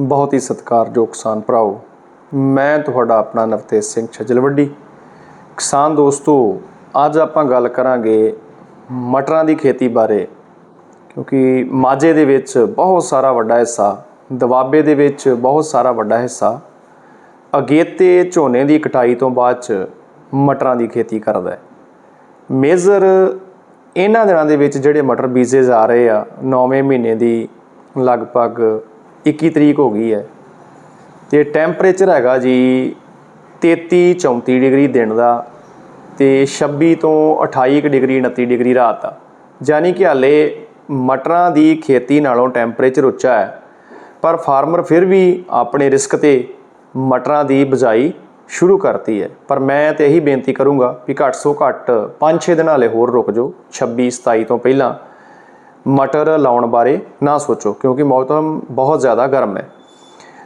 ਬਹੁਤ ਹੀ ਸਤਿਕਾਰਯੋਗ ਕਿਸਾਨ ਭਰਾਓ, ਮੈਂ ਤੁਹਾਡਾ ਆਪਣਾ ਨਵਤੇਜ ਸਿੰਘ ਛਜਲਵੱਡੀ। ਕਿਸਾਨ ਦੋਸਤੋ, ਅੱਜ ਆਪਾਂ ਗੱਲ ਕਰਾਂਗੇ ਮਟਰਾਂ ਦੀ ਖੇਤੀ ਬਾਰੇ, ਕਿਉਂਕਿ ਮਾਝੇ ਦੇ ਵਿੱਚ ਬਹੁਤ ਸਾਰਾ ਵੱਡਾ ਹਿੱਸਾ, ਦਵਾਬੇ ਦੇ ਵਿੱਚ ਬਹੁਤ ਸਾਰਾ ਵੱਡਾ ਹਿੱਸਾ, ਅਗੇਤੇ ਝੋਨੇ ਦੀ ਕਟਾਈ ਤੋਂ ਬਾਅਦ ਚ ਮਟਰਾਂ ਦੀ ਖੇਤੀ ਕਰਦਾ ਹੈ। ਮੇਜ਼ਰ ਇਹਨਾਂ ਦਿਨਾਂ ਦੇ ਵਿੱਚ ਜਿਹੜੇ ਮਟਰ ਬੀਜੇ ਜਾ ਰਹੇ ਆ 9ਵੇਂ ਮਹੀਨੇ ਦੀ ਲਗਭਗ 21 ਤਰੀਕ ਹੋ ਗਈ ਹੈ ਤੇ ਟੈਂਪਰੇਚਰ ਹੈਗਾ ਜੀ 33 34 ਡਿਗਰੀ ਦਿਨ ਦਾ ਤੇ 26 ਤੋਂ 28 ਕੁ ਡਿਗਰੀ 29 ਡਿਗਰੀ ਰਾਤ ਦਾ ਯਾਨੀ ਕਿ ਹਾਲੇ ਮਟਰਾਂ ਦੀ ਖੇਤੀ ਨਾਲੋਂ ਟੈਂਪਰੇਚਰ ਉੱਚਾ ਹੈ, ਪਰ ਫਾਰਮਰ ਫਿਰ ਵੀ ਆਪਣੇ ਰਿਸਕ ਤੇ ਮਟਰਾਂ ਦੀ ਬਜਾਈ ਸ਼ੁਰੂ ਕਰਤੀ ਹੈ। ਪਰ ਮੈਂ ਤੇ ਇਹੀ ਬੇਨਤੀ ਕਰੂੰਗਾ ਵੀ ਘੱਟ ਤੋਂ ਘੱਟ 5-6 ਦਿਨ ਹਾਲੇ ਹੋਰ ਰੁਕ ਜਾਓ 26 27 ਤੋਂ ਪਹਿਲਾਂ ਮਟਰ ਲਾਉਣ ਬਾਰੇ ਨਾ ਸੋਚੋ, ਕਿਉਂਕਿ ਮੌਸਮ ਬਹੁਤ ਜ਼ਿਆਦਾ ਗਰਮ ਹੈ।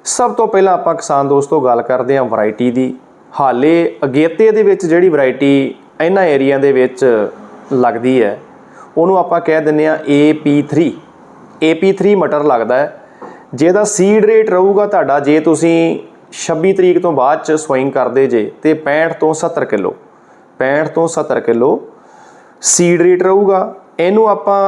ਸਭ ਤੋਂ ਪਹਿਲਾਂ ਆਪਾਂ ਕਿਸਾਨ ਦੋਸਤੋ ਗੱਲ ਕਰਦੇ ਹਾਂ ਵੈਰਾਈਟੀ ਦੀ। ਹਾਲੇ ਅਗੇਤੇ ਦੇ ਵਿੱਚ ਜਿਹੜੀ ਵੈਰਾਈਟੀ ਇਹਨਾਂ ਏਰੀਆ ਦੇ ਵਿੱਚ ਲੱਗਦੀ ਹੈ, ਉਹਨੂੰ ਆਪਾਂ ਕਹਿ ਦਿੰਦੇ ਆ AP3 AP3 ਮਟਰ ਲੱਗਦਾ ਹੈ। ਜਿਹਦਾ ਸੀਡ ਰੇਟ ਰਹੂਗਾ ਤੁਹਾਡਾ, ਜੇ ਤੁਸੀਂ 26 ਤਰੀਕ ਤੋਂ ਬਾਅਦ ਚ ਸਵਾਈਂਗ ਕਰਦੇ ਜੇ, ਤੇ 65 ਤੋਂ 70 ਕਿਲੋ। 65 ਤੋਂ 70 ਕਿਲੋ ਸੀਡ ਰੇਟ ਰਹੂਗਾ। ਇਹਨੂੰ ਆਪਾਂ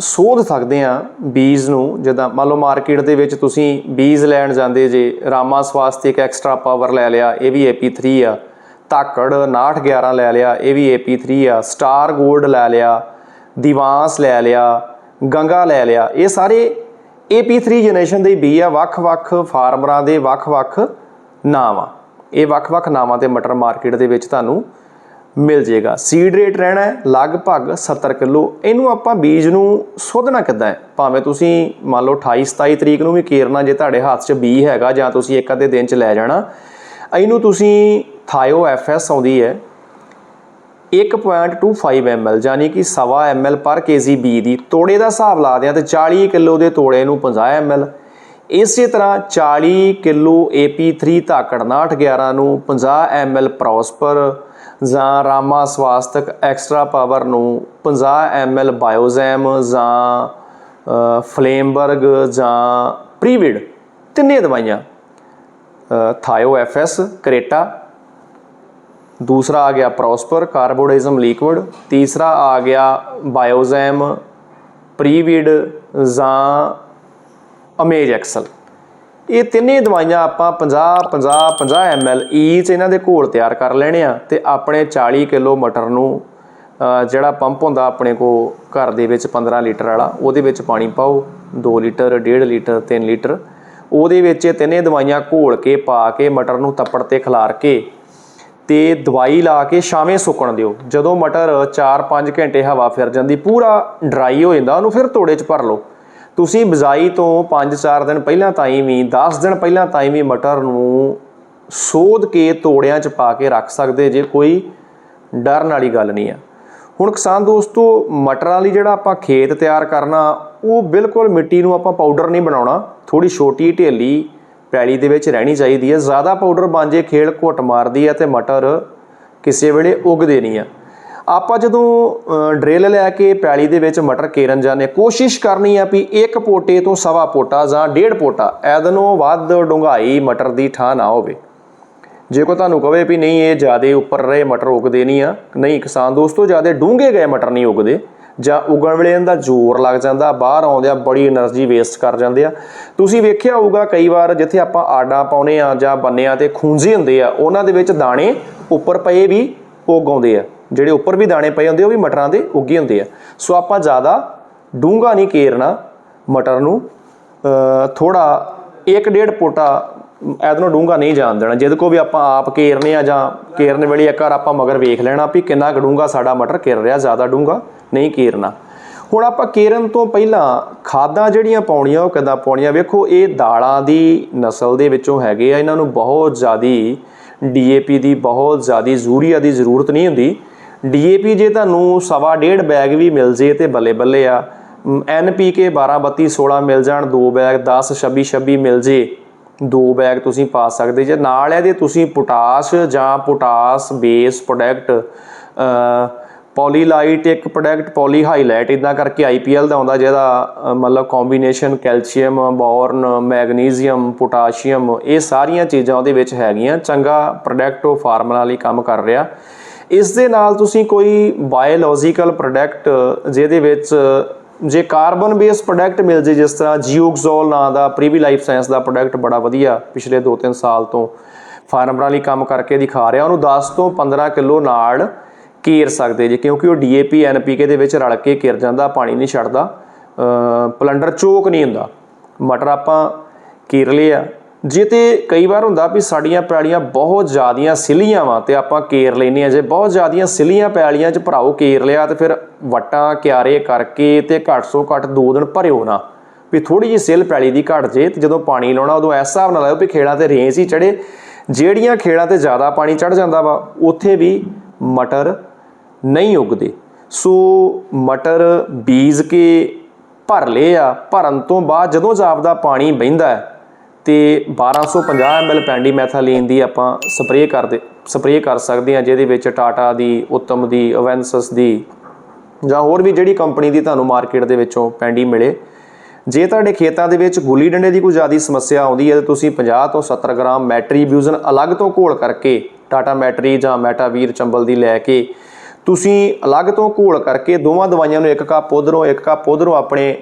ਸੋਧ ਸਕਦੇ ਆ ਬੀਜ ਨੂੰ, ਜਿੱਦਾਂ ਮੰਨ ਲਓ ਮਾਰਕੀਟ ਦੇ ਵਿੱਚ ਤੁਸੀਂ ਬੀਜ ਲੈਣ ਜਾਂਦੇ ਜੇ, ਰਾਮਾ ਇੱਕ ਐਕਸਟਰਾ ਪਾਵਰ ਲੈ ਲਿਆ, ਇਹ ਵੀ AP3 ਆ। ਧਾਕੜ 6911 ਲੈ ਲਿਆ, ਇਹ ਵੀ AP3 ਆ। ਸਟਾਰ 골ਡ ਲੈ ਲਿਆ, ਦਿਵਾਂਸ ਲੈ ਲਿਆ, ਗੰਗਾ ਲੈ ਲਿਆ। ਇਹ ਸਾਰੇ AP3 ਜਨਰੇਸ਼ਨ ਦੇ ਬੀ ਆ, ਵੱਖ-ਵੱਖ ਫਾਰਮਰਾਂ ਦੇ ਵੱਖ-ਵੱਖ ਨਾਮ ਆ ਇਹ ਵੱਖ-ਵੱਖ ਨਾਵਾਂ ਤੇ ਮਟਰ ਮਾਰਕੀਟ ਦੇ ਵਿੱਚ ਤੁਹਾਨੂੰ ਮਿਲ ਜੇਗਾ। ਸੀਡ ਰੇਟ ਰਹਿਣਾ ਹੈ, ਲਗਭਗ 70 ਕਿਲੋ। ਇਹਨੂੰ ਆਪਾਂ ਬੀਜ ਨੂੰ ਸੋਧਣਾ ਕਿੱਦਾਂ ਹੈ? ਭਾਵੇਂ ਤੁਸੀਂ ਮੰਨ ਲਓ 28 27 ਤਰੀਕ ਨੂੰ ਵੀ ਕੇਰਨਾ ਜੇ ਤੁਹਾਡੇ ਹੱਥ 'ਚ ਬੀ ਹੈਗਾ ਜਾਂ ਤੁਸੀਂ ਇੱਕ ਅੱਧੇ ਦਿਨ 'ਚ ਲੈ ਜਾਣਾ, ਇਹਨੂੰ ਤੁਸੀਂ ਥਾਇਓ ਐਫਐਸ ਆਉਂਦੀ ਹੈ 1.25 ml ਯਾਨੀ ਕਿ ਸਵਾ ml ਪਰ kg ਬੀ ਦੀ। ਤੋੜੇ ਦਾ ਹਿਸਾਬ ਲਾ ਦਿਆਂ ਤੇ 40 ਕਿਲੋ ਦੇ ਤੋੜੇ ਨੂੰ 50 ml ਇਸੇ ਤਰ੍ਹਾਂ 40 ਕਿਲੋ AP3 ਧਾਕੜ 6911 ਨੂੰ 50 ml ਪ੍ਰੋਸਪਰ ਜਾਂ ਰਾਮਾ ਸਵਾਸਤਕ ਐਕਸਟਰਾ ਪਾਵਰ ਨੂੰ 50 ml ਬਾਇਓਜ਼ੈਮ ਜਾਂ ਫਲੇਮਬਰਗ ਜਾਂ ਪ੍ਰੀਵਿਡ ਤਿੰਨੇ ਦਵਾਈਆਂ। ਅ, ਥਾਇਓ ਐਫਐਸ ਕਰੇਟਾ। ਦੂਸਰਾ ਆ ਗਿਆ ਪ੍ਰੋਸਪਰ ਕਾਰਬੋਡਾਈਜ਼ਮ ਲਿਕਵਿਡ। ਤੀਸਰਾ ਆ ਗਿਆ ਬਾਇਓਜ਼ੈਮ ਪ੍ਰੀਵਿਡ ਜਾਂ ਅਮੇਜ ਐਕਸਲ। ਇਹ ਤਿੰਨੇ ਦਵਾਈਆਂ ਆਪਾਂ 50 50 50 ml ਈਚ ਇਹਨਾਂ ਦੇ ਘੋਲ ਤਿਆਰ ਕਰ ਲੈਣੇ ਆ ਤੇ ਆਪਣੇ 40 ਕਿਲੋ ਮਟਰ ਨੂੰ ਜਿਹੜਾ ਪੰਪ ਹੁੰਦਾ ਆਪਣੇ ਕੋ ਘਰ ਦੇ ਵਿੱਚ 15 ਲੀਟਰ ਵਾਲਾ, ਉਹਦੇ ਵਿੱਚ ਪਾਣੀ ਪਾਓ 2 ਲੀਟਰ 1.5 ਲੀਟਰ 3 ਲੀਟਰ। ਉਹਦੇ ਵਿੱਚ ਇਹ ਤਿੰਨੇ ਦਵਾਈਆਂ ਘੋਲ ਕੇ ਪਾ ਕੇ ਮਟਰ ਨੂੰ ਤੱਪੜ ਤੇ ਖਿਲਾਰ ਕੇ ਤੇ ਦਵਾਈ ਲਾ ਕੇ ਛਾਵੇਂ ਸੁੱਕਣ ਦਿਓ। ਜਦੋਂ ਮਟਰ 4-5 ਘੰਟੇ ਹਵਾ ਫਿਰ ਜਾਂਦੀ, ਪੂਰਾ ਡਰਾਈ ਹੋ ਜਾਂਦਾ, ਉਹਨੂੰ ਫਿਰ ਤੋੜੇ 'ਚ ਭਰ ਲਓ। ਤੁਸੀਂ ਬਜਾਈ ਤੋਂ 5-4 ਦਿਨ ਪਹਿਲਾਂ ਤਾਈਂ ਵੀ 10 ਦਿਨ ਪਹਿਲਾਂ ਤਾਈਂ ਵੀ ਮਟਰ ਨੂੰ ਸੋਧ ਕੇ ਤੋੜਿਆਂ 'ਚ ਪਾ ਕੇ ਰੱਖ ਸਕਦੇ ਜੇ ਕੋਈ ਡਰਨ ਵਾਲੀ ਗੱਲ ਨਹੀਂ ਆ। ਹੁਣ ਕਿਸਾਨ ਦੋਸਤੋ, ਮਟਰਾਂ ਲਈ ਜਿਹੜਾ ਆਪਾਂ ਖੇਤ ਤਿਆਰ ਕਰਨਾ, ਉਹ ਬਿਲਕੁਲ ਮਿੱਟੀ ਨੂੰ ਆਪਾਂ ਪਾਊਡਰ ਨਹੀਂ ਬਣਾਉਣਾ। ਥੋੜੀ ਛੋਟੀ ਢੇਲੀ ਪੈਲੀ ਦੇ ਵਿੱਚ ਰਹਿਣੀ ਚਾਹੀਦੀ ਹੈ। ਜ਼ਿਆਦਾ ਪਾਊਡਰ ਬਣ ਜੇ ਖੇਲ ਘੁੱਟ ਮਾਰਦੀ ਹੈ ਤੇ ਮਟਰ ਕਿਸੇ ਵੇਲੇ ਉਗਦੇ ਨਹੀਂ ਆ। ਆਪਾਂ ਜਦੋਂ ਡ੍ਰਿਲ ਲੈ ਕੇ ਪੈਲੀ ਦੇ ਵਿੱਚ ਮਟਰ ਕੇਰਨ ਜਾਂਦੇ, ਕੋਸ਼ਿਸ਼ ਕਰਨੀ ਆ ਵੀ ਇੱਕ ਪੋਟੇ ਤੋਂ ਸਵਾ ਪੋਟਾ ਜਾਂ ਡੇਢ ਪੋਟਾ ਐਦਨੋਂ ਵੱਧ ਡੁੰਗਾਈ ਮਟਰ ਦੀ ਥਾਂ ਨਾ ਹੋਵੇ। ਜੇ ਕੋ ਤੁਹਾਨੂੰ ਕਵੇ ਵੀ ਨਹੀਂ, ਇਹ ਜਿਆਦੇ ਉੱਪਰ ਰਹੇ, ਮਟਰ ਉਗਦੇ ਨਹੀਂ ਆ। ਨਹੀਂ, ਕਿਸਾਨ ਦੋਸਤੋ, ਜਿਆਦੇ ਡੂੰਗੇ ਗਏ ਮਟਰ ਨਹੀਂ ਉਗਦੇ। ਜਾਂ ਉਗਣ ਵੇਲੇ ਇਹਦਾ ਜ਼ੋਰ ਲੱਗ ਜਾਂਦਾ, ਬਾਹਰ ਆਉਂਦੇ ਆ ਬੜੀ એનર્ਜੀ ਵੇਸਟ ਕਰ ਜਾਂਦੇ ਆ। ਤੁਸੀਂ ਵੇਖਿਆ ਹੋਊਗਾ, ਕਈ ਵਾਰ ਜਿੱਥੇ ਆਪਾਂ ਆਡਾ ਪਾਉਨੇ ਆ ਜਾਂ ਬੰਨਿਆਂ ਤੇ ਖੂੰਜੇ ਹੁੰਦੇ ਆ, ਉਹਨਾਂ ਦੇ ਵਿੱਚ ਦਾਣੇ ਉੱਪਰ ਪਏ ਵੀ ਉਗਾਉਂਦੇ ਆ। ਜਿਹੜੇ ਉੱਪਰ ਵੀ ਦਾਣੇ ਪਏ ਹੁੰਦੇ ਉਹ ਵੀ ਮਟਰਾਂ ਦੇ ਉੱਗੇ ਹੁੰਦੇ ਆ। ਸੋ ਆਪਾਂ ਜ਼ਿਆਦਾ ਡੂੰਘਾ ਨਹੀਂ ਕੇਰਨਾ ਮਟਰ ਨੂੰ। ਥੋੜਾ 1.5 ਪੋਟਾ ਐਦਨੋਂ ਡੂੰਘਾ ਨਹੀਂ ਜਾਣ ਦੇਣਾ। ਜਿਹਦੇ ਕੋ ਵੀ ਆਪਾਂ ਆਪ ਕੇਰਨੇ ਆ ਜਾਂ ਕੇਰਨ ਵੇਲੇ ਇੱਕ ਵਾਰ ਆਪਾਂ ਮਗਰ ਵੇਖ ਲੈਣਾ ਵੀ ਕਿੰਨਾ ਕੁ ਡੂੰਘਾ ਸਾਡਾ ਮਟਰ ਕੇਰ ਰਿਹਾ, ਜ਼ਿਆਦਾ ਡੂੰਘਾ ਨਹੀਂ ਕੇਰਨਾ। ਹੁਣ ਆਪਾਂ ਕੇਰਨ ਤੋਂ ਪਹਿਲਾਂ ਖਾਦਾਂ ਜਿਹੜੀਆਂ ਪਾਉਣੀਆਂ, ਉਹ ਕਿੱਦਾਂ ਪਾਉਣੀਆਂ? ਵੇਖੋ, ਇਹ ਦਾਲਾਂ ਦੀ ਨਸਲ ਦੇ ਵਿੱਚੋਂ ਹੈਗੇ ਆ। ਇਹਨਾਂ ਨੂੰ ਬਹੁਤ ਜ਼ਿਆਦੀ ਡੀਏਪੀ ਦੀ, ਬਹੁਤ ਜ਼ਿਆਦੀ ਯੂਰੀਆ ਦੀ ਜ਼ਰੂਰਤ ਨਹੀਂ ਹੁੰਦੀ। ਡੀਏਪੀ ਜੇ ਤੁਹਾਨੂੰ ਸਵਾ ਡੇਢ ਬੈਗ ਵੀ ਮਿਲ ਜੇ ਤੇ ਬੱਲੇ ਬੱਲੇ ਆ। ਐਨਪੀਕੇ 12 32 16 ਮਿਲ ਜਾਣ, ਦੋ ਬੈਗ 10 26 26 ਮਿਲ ਜੇ। ਦੋ ਬੈਗ ਤੁਸੀਂ ਪਾ ਸਕਦੇ ਜੇ। ਨਾਲ ਇਹਦੇ ਤੁਸੀਂ ਪੋਟਾਸ਼ ਜਾਂ ਪੋਟਾਸ ਬੇਸ ਪ੍ਰੋਡਕਟ ਪੋਲੀਲਾਈਟ ਇੱਕ ਪ੍ਰੋਡਕਟ ਪੋਲੀ ਹਾਈਲਾਈਟ ਇਦਾਂ ਕਰਕੇ ਆਈਪੀਐਲ ਦਾ ਆਉਂਦਾ ਜਿਹਦਾ ਮਤਲਬ combination calcium boron magnesium potassium ਇਹ ਸਾਰੀਆਂ ਚੀਜ਼ਾਂ ਉਹਦੇ ਵਿੱਚ ਹੈਗੀਆਂ। ਚੰਗਾ ਪ੍ਰੋਡਕਟ ਉਹ ਫਾਰਮੂਲਾ ਲਈ ਕੰਮ ਕਰ ਰਿਹਾ। ਇਸ ਦੇ ਨਾਲ ਤੁਸੀਂ ਕੋਈ ਬਾਇਓਲੋਜੀਕਲ ਪ੍ਰੋਡਕਟ ਜਿਹਦੇ ਵਿੱਚ, ਜੇ ਕਾਰਬਨ ਬੇਸ ਪ੍ਰੋਡਕਟ ਮਿਲ ਜੇ, ਜਿਸ ਤਰ੍ਹਾਂ ਜੀਓਗਜ਼ੋਲ ਨਾਂ ਦਾ ਪ੍ਰੀਵੀ ਲਾਈਫ ਸਾਇੰਸ ਦਾ ਪ੍ਰੋਡਕਟ ਬੜਾ ਵਧੀਆ ਪਿਛਲੇ 2-3 ਸਾਲ ਤੋਂ ਫਾਰਮਰਾਂ ਲਈ ਕੰਮ ਕਰਕੇ ਦਿਖਾ ਰਿਹਾ। ਉਹਨੂੰ 10 ਤੋਂ 15 ਕਿਲੋ ਨਾੜ ਕੀਰ ਸਕਦੇ ਜੇ, ਕਿਉਂਕਿ ਉਹ ਡੀਏਪੀ ਐਨਪੀਕੇ ਦੇ ਵਿੱਚ ਰਲ ਕੇ ਕਿਰ ਜਾਂਦਾ, ਪਾਣੀ ਨਹੀਂ ਛੱਡਦਾ। ਪਲੰਡਰ ਚੋਕ ਨਹੀਂ ਹੁੰਦਾ। ਮਟਰ ਆਪਾਂ ਕੀਰ ਲਿਆ ਜੇ ਤੇ ਕਈ ਵਾਰ ਹੁੰਦਾ ਵੀ ਸਾਡੀਆਂ ਪੈਲੀਆਂ ਬਹੁਤ ਜ਼ਿਆਦੀਆਂ ਸਿਲੀਆਂ ਵਾ ਤੇ ਆਪਾਂ ਕੇਰ ਲੈਨੇ ਆ ਜੇ ਬਹੁਤ ਜ਼ਿਆਦੀਆਂ ਸਿਲੀਆਂ ਪੈਲੀਆਂ 'ਚ ਭਰਾਓ ਕੇਰ ਲਿਆ ਤੇ ਫਿਰ ਵਟਾਂ, ਕਿਆਰੇ ਕਰਕੇ ਤੇ ਘੱਟ ਸੋ ਘੱਟ ਦੋ ਦਿਨ ਭਰਿਓ ਨਾ। ਵੀ ਥੋੜੀ ਜਿਹੀ ਸਿਲ ਪੈਲੀ ਦੀ ਘਟ ਜੇ ਤੇ ਜਦੋਂ ਪਾਣੀ ਲਾਉਣਾ ਉਦੋਂ ਇਸ ਹਿਸਾਬ ਨਾਲ ਲਾਓ ਵੀ ਖੇੜਾਂ ਤੇ ਰੇਂਜ ਹੀ ਚੜੇ ਜਿਹੜੀਆਂ ਖੇੜਾਂ ਤੇ ਜ਼ਿਆਦਾ ਪਾਣੀ ਚੜ ਜਾਂਦਾ ਵਾ, ਉੱਥੇ ਵੀ ਮਟਰ ਨਹੀਂ ਉੱਗਦੇ। ਸੋ ਮਟਰ ਬੀਜ ਕੇ ਭਰ ਲਏ ਆ, ਭਰਨ ਤੋਂ ਬਾਅਦ ਜਦੋਂ ਜਾਪਦਾ ਪਾਣੀ ਬਹਿੰਦਾ ਹੈ ਤੇ 1250 ml ਪੈਂਡੀਮੈਥਾਲੀਨ ਦੀ ਆਪਾਂ ਸਪਰੇਅ ਕਰਦੇ, ਸਪਰੇਅ ਕਰ ਸਕਦੇ ਹਾਂ, ਜਿਹਦੇ ਵਿੱਚ ਟਾਟਾ ਦੀ, ਉਤਮ ਦੀ, ਅਵੈਂਸਸ ਦੀ ਜਾਂ ਹੋਰ ਵੀ ਜਿਹੜੀ ਕੰਪਨੀ ਦੀ ਤੁਹਾਨੂੰ ਮਾਰਕੀਟ ਦੇ ਵਿੱਚੋਂ ਪੈਂਡੀ ਮਿਲੇ। ਜੇ ਤੁਹਾਡੇ ਖੇਤਾਂ ਦੇ ਵਿੱਚ ਗੁੱਲੀ ਡੰਡੇ ਦੀ ਕੋਈ ਜ਼ਿਆਦੀ ਸਮੱਸਿਆ ਆਉਂਦੀ ਹੈ ਤਾਂ ਤੁਸੀਂ 50 ਤੋਂ 70 ਗ੍ਰਾਮ ਮੈਟਰੀਬਿਊਜ਼ਨ ਅਲੱਗ ਤੋਂ ਘੋਲ ਕਰਕੇ ਟਾਟਾ ਮੈਟਰੀ ਜਾਂ ਮੈਟਾਵੀਰ ਚੰਬਲ ਦੀ ਲੈ ਕੇ ਤੁਸੀਂ ਅਲੱਗ ਤੋਂ ਘੋਲ ਕਰਕੇ ਦੋਵਾਂ ਦਵਾਈਆਂ ਨੂੰ ਇੱਕ ਕੱਪ ਉਧਰੋਂ, ਇੱਕ ਕੱਪ ਉਧਰੋਂ ਆਪਣੇ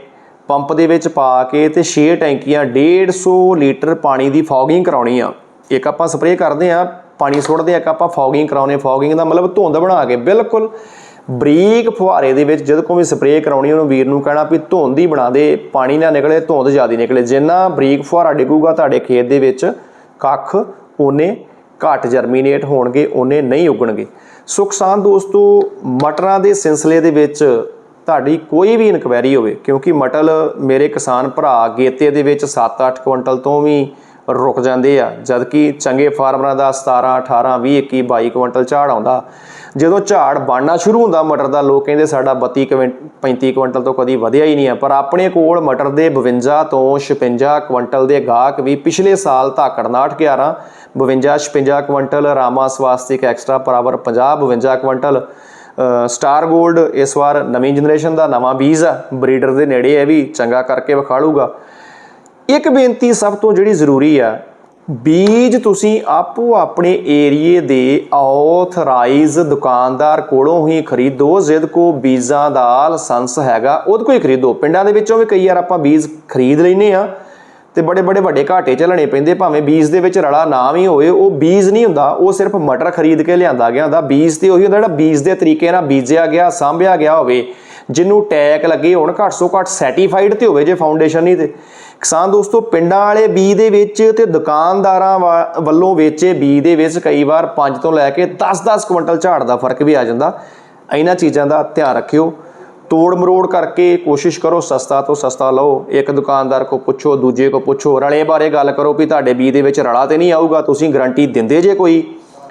ਪੰਪ ਦੇ ਵਿੱਚ ਪਾ ਕੇ ਤੇ 6 ਟੈਂਕੀਆਂ 150 ਲੀਟਰ ਪਾਣੀ ਦੀ ਫੌਗਿੰਗ ਕਰਾਉਣੀ ਆ। ਇੱਕ ਆਪਾਂ ਸਪਰੇਅ ਕਰਦੇ ਆ, ਪਾਣੀ ਸੁੱਟਦੇ ਆ, ਇੱਕ ਆਪਾਂ ਫੌਗਿੰਗ ਕਰਾਉਨੇ ਫੌਗਿੰਗ ਦਾ ਮਤਲਬ ਧੁੰਦ ਬਣਾ ਕੇ, ਬਿਲਕੁਲ ਬਰੀਕ ਫੁਹਾਰੇ ਦੇ ਵਿੱਚ ਜਦੋਂ ਕੋਈ ਵੀ ਸਪਰੇਅ ਕਰਾਉਣੀ, ਉਹਨੂੰ ਵੀਰ ਨੂੰ ਕਹਿਣਾ ਵੀ ਧੁੰਦ ਹੀ ਬਣਾ ਦੇ, ਪਾਣੀ ਨਾ ਨਿਕਲੇ, ਧੁੰਦ ਜ਼ਿਆਦਾ ਨਿਕਲੇ। ਜਿੰਨਾ ਬਰੀਕ ਫੁਹਾਰਾ ਡਿੱਗੂਗਾ ਤੁਹਾਡੇ ਖੇਤ ਦੇ ਵਿੱਚ, ਕੱਖ ਉਹਨੇ ਘੱਟ ਜਰਮੀਨੇਟ ਹੋਣਗੇ ਉਹਨੇ ਨਹੀਂ ਉੱਗਣਗੇ। ਸੋ ਕਿਸਾਨ ਦੋਸਤੋ, ਮਟਰਾਂ ਦੇ ਸਿਲਸਿਲੇ ਦੇ ਵਿੱਚ ਤੁਹਾਡੀ ਕੋਈ ਵੀ ਇਨਕੁਆਇਰੀ ਹੋਵੇ, ਕਿਉਂਕਿ ਮਟਲ ਮੇਰੇ ਕਿਸਾਨ ਭਰਾ ਗੇਤੇ ਦੇ ਵਿੱਚ 7-8 ਕੁਇੰਟਲ ਤੋਂ ਵੀ ਰੁਕ ਜਾਂਦੇ ਆ, ਜਦਕਿ ਚੰਗੇ ਫਾਰਮਰਾਂ ਦਾ 17 18 20 21 22 ਕੁਇੰਟਲ ਝਾੜ ਆਉਂਦਾ। ਜਦੋਂ ਝਾੜ ਬਣਨਾ ਸ਼ੁਰੂ ਹੁੰਦਾ ਮਟਰ ਦਾ, ਲੋਕ ਕਹਿੰਦੇ ਸਾਡਾ 32 ਕੁਇੰ- 35 ਕੁਇੰਟਲ ਤੋਂ ਕਦੀ ਵਧਿਆ ਹੀ ਨਹੀਂ ਆ, ਪਰ ਆਪਣੇ ਕੋਲ ਮਟਰ ਦੇ 52 ਤੋਂ 56 ਕੁਇੰਟਲ ਦੇ ਗਾਹਕ ਵੀ ਪਿਛਲੇ ਸਾਲ Dhakad 69 11 52 56 quintal, Rama Swastik extra power 50 52 quintal star 골ਡ ਇਸ ਵਾਰ ਨਵੀਂ ਜਨਰੇਸ਼ਨ ਦਾ ਨਵਾਂ ਬੀਜ ਆ। ਬਰੀਡਰ ਦੇ ਨੇੜੇ ਹੈ ਵੀ ਚੰਗਾ ਕਰਕੇ ਵਿਖਾਲੂਗਾ। ਇੱਕ ਬੇਨਤੀ ਸਭ ਤੋਂ ਜਿਹੜੀ ਜ਼ਰੂਰੀ ਆ, ਬੀਜ ਤੁਸੀਂ ਆਪੋ ਆਪਣੇ ਏਰੀਏ ਦੇ ਆਥੋਰਾਈਜ਼ ਦੁਕਾਨਦਾਰ ਕੋਲੋਂ ਹੀ ਖਰੀਦੋ। ਜਿਦ ਕੋ ਬੀਜਾਂ ਦਾ ਲਾਇਸੈਂਸ ਹੈਗਾ, ਉਹਦੇ ਕੋਈ ਖਰੀਦੋ। ਪਿੰਡਾਂ ਦੇ ਵਿੱਚੋਂ ਵੀ ਕਈ ਵਾਰ ਆਪਾਂ ਬੀਜ ਖਰੀਦ ਲੈਨੇ ਆ ਤੇ ਬੜੇ ਬੜੇ ਵੱਡੇ ਘਾਟੇ ਝੱਲਣੇ ਪੈਂਦੇ, ਭਾਵੇਂ ਬੀਜ ਦੇ ਵਿੱਚ ਰਲਾ ਨਾ ਵੀ ਹੋਵੇ, ਉਹ ਬੀਜ ਨਹੀਂ ਹੁੰਦਾ, ਉਹ ਸਿਰਫ ਮਟਰ ਖਰੀਦ ਕੇ ਲਿਆਂਦਾ ਗਿਆ ਹੁੰਦਾ। ਬੀਜ ਤੇ ਉਹੀ ਹੁੰਦਾ ਜਿਹੜਾ ਬੀਜ ਦੇ ਤਰੀਕੇ ਨਾਲ ਬੀਜਿਆ ਗਿਆ, ਸਾਂਭਿਆ ਗਿਆ ਹੋਵੇ, ਜਿਹਨੂੰ ਟੈਗ ਲੱਗੇ ਹੋਣ, ਘੱਟ ਸੋ ਘੱਟ ਸਰਟੀਫਾਈਡ ਤੇ ਹੋਵੇ ਜੇ ਫਾਊਂਡੇਸ਼ਨ ਨਹੀਂ ਤੇ। ਕਿਸਾਨ ਦੋਸਤੋ, ਪਿੰਡਾਂ ਵਾਲੇ ਬੀਜ ਦੇ ਵਿੱਚ ਤੇ ਦੁਕਾਨਦਾਰਾਂ ਵਾ- ਵੱਲੋਂ ਵੇਚੇ ਬੀਜ ਦੇ ਵਿੱਚ ਕਈ ਵਾਰ 5 ਤੋਂ ਲੈ ਕੇ 10-10 ਕੁਇੰਟਲ ਝਾੜ ਦਾ ਫ਼ਰਕ ਵੀ ਆ ਜਾਂਦਾ। ਇਹਨਾਂ ਚੀਜ਼ਾਂ ਦਾ ਧਿਆਨ ਰੱਖਿਓ। ਤੋੜ ਮਰੋੜ ਕਰਕੇ ਕੋਸ਼ਿਸ਼ ਕਰੋ, ਸਸਤਾ ਤੋਂ ਸਸਤਾ ਲਓ। ਇੱਕ ਦੁਕਾਨਦਾਰ ਕੋ ਪੁੱਛੋ, ਦੂਜੇ ਕੋ ਪੁੱਛੋ, ਰਲੇ ਬਾਰੇ ਗੱਲ ਕਰੋ ਵੀ ਤੁਹਾਡੇ ਬੀ ਦੇ ਵਿੱਚ ਰਲਾ ਤੇ ਨਹੀਂ ਆਊਗਾ, ਤੁਸੀਂ ਗਾਰੰਟੀ ਦਿੰਦੇ ਜੇ ਕੋਈ।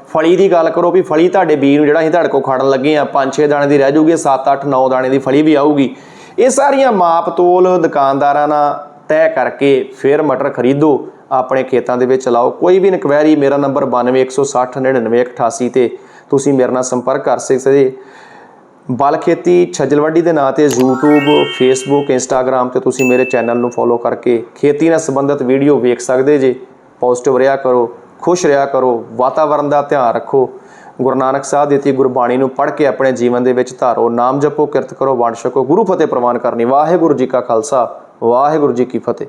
ਫਲੀ ਦੀ ਗੱਲ ਕਰੋ ਵੀ ਫਲੀ ਤੁਹਾਡੇ ਬੀ ਨੂੰ ਜਿਹੜਾ ਅਸੀਂ ਤੁਹਾਡੇ ਕੋ ਖੜਨ ਲੱਗੇ ਆ 5-6 ਦਾਣੇ ਦੀ ਰਹਿ ਜੂਗੀ 7-8 9 ਦਾਣੇ ਦੀ ਫਲੀ ਵੀ ਆਊਗੀ। ਇਹ ਸਾਰੀਆਂ ਮਾਪ ਤੋਲ ਦੁਕਾਨਦਾਰਾਂ ਨਾਲ ਤੈਅ ਕਰਕੇ ਫਿਰ ਮਟਰ ਖਰੀਦੋ, ਆਪਣੇ ਖੇਤਾਂ ਦੇ ਵਿੱਚ ਲਾਓ। ਕੋਈ ਵੀ ਇਨਕੁਆਇਰੀ, ਮੇਰਾ ਨੰਬਰ 9216099188 ਤੇ ਤੁਸੀਂ ਮੇਰੇ ਨਾਲ ਸੰਪਰਕ ਕਰ ਸਕਦੇ ਬਲ ਖੇਤੀ ਛਜਲਵੱਡੀ ਦੇ ਨਾਂ ਤੇ YouTube, Facebook, Instagram ਤੇ ਤੁਸੀਂ ਮੇਰੇ ਚੈਨਲ ਨੂੰ ਫੋਲੋ ਕਰਕੇ ਖੇਤੀ ਨਾਲ ਸੰਬੰਧਿਤ ਵੀਡੀਓ ਵੇਖ ਸਕਦੇ ਜੇ। ਪੋਜ਼ਿਟਿਵ ਰਿਹਾ ਕਰੋ, ਖੁਸ਼ ਰਿਹਾ ਕਰੋ ਵਾਤਾਵਰਣ ਦਾ ਧਿਆਨ ਰੱਖੋ। ਗੁਰੂ ਨਾਨਕ ਸਾਹਿਬ ਦੀ ਦਿੱਤੀ ਗੁਰਬਾਣੀ ਨੂੰ ਪੜ੍ਹ ਕੇ ਆਪਣੇ ਜੀਵਨ ਦੇ ਵਿੱਚ ਧਾਰੋ, ਨਾਮ ਜਪੋ, ਕਿਰਤ ਕਰੋ, ਵੰਡ ਛਕੋ, ਗੁਰੂ ਫਤਿਹ ਪ੍ਰਵਾਨ ਕਰਨੀ। ਵਾਹਿਗੁਰੂ ਜੀ ਕਾ ਖਾਲਸਾ, ਵਾਹਿਗੁਰੂ ਜੀ ਕੀ ਫਤਿਹ।